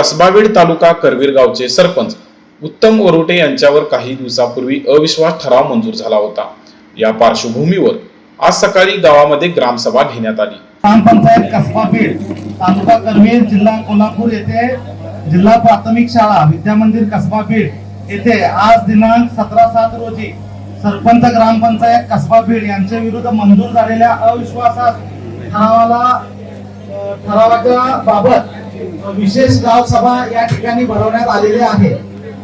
कसबावेड तालुका करवीर गावचे सरपंच उत्तम ओरोटे यांच्यावर काही दिवसापूर्वी अविश्वास ठराव मंजूर झाला होता. या पार्श्वभूमीवर आज सकाळी गावामध्ये ग्रामसभा घेण्यात आली. ग्रामपंचायत कसबा तालुका करवीर जिल्हा कोल्हापूर येथे जिल्हा प्राथमिक शाळा विद्यामंदिर कसबा बीड येथे आज दिनांक सतरा सात रोजी सरपंच ग्रामपंचायत कसबा बीड यांच्या विरुद्ध मंजूर झालेल्या अविश्वासात ठरावाला ठरावाच्या बाबत विशेष गाव सभा या ठिकाणी भरवण्यात आलेली आहे.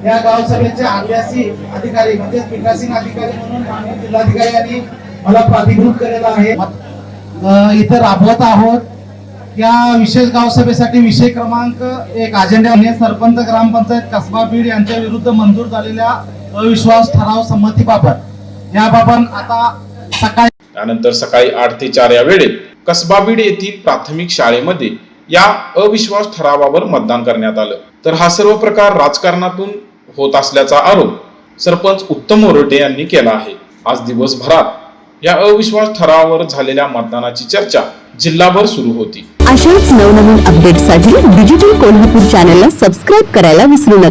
या गाव सभेचे आदिवासी अधिकारी म्हणजे पीठासीन अधिकारी म्हणून माननीय जिल्हाधिकारी यांनी मला प्राधिकृत केलेला आहे. अ, इथं राबवत आहोत. या विशेष गाव सभेसाठी विषय क्रमांक एक अजेंडा हे सरपंच ग्रामपंचायत कसबा बीड यांच्या विरुद्ध मंजूर झालेल्या अविश्वास ठराव संमतीबाबत याबाबत आता सकाळी त्यानंतर सकाळी आठ ते चार या वेळेत कसबा बीड येथील प्राथमिक शाळेमध्ये या अविश्वास ठरावावर मतदान करण्यात आलं. तर हा सर्व प्रकार राजकारणातून होत असल्याचा आरोप सरपंच उत्तम ओरटे यांनी केला आहे. आज दिवसभरात या अविश्वास ठरावावर झालेल्या मतदानाची चर्चा जिल्हाभर सुरू होती. अशाच नवनवीन अपडेटसाठी डिजिटल कोल्हापूर चॅनलला सबस्क्राईब करायला विसरू नका.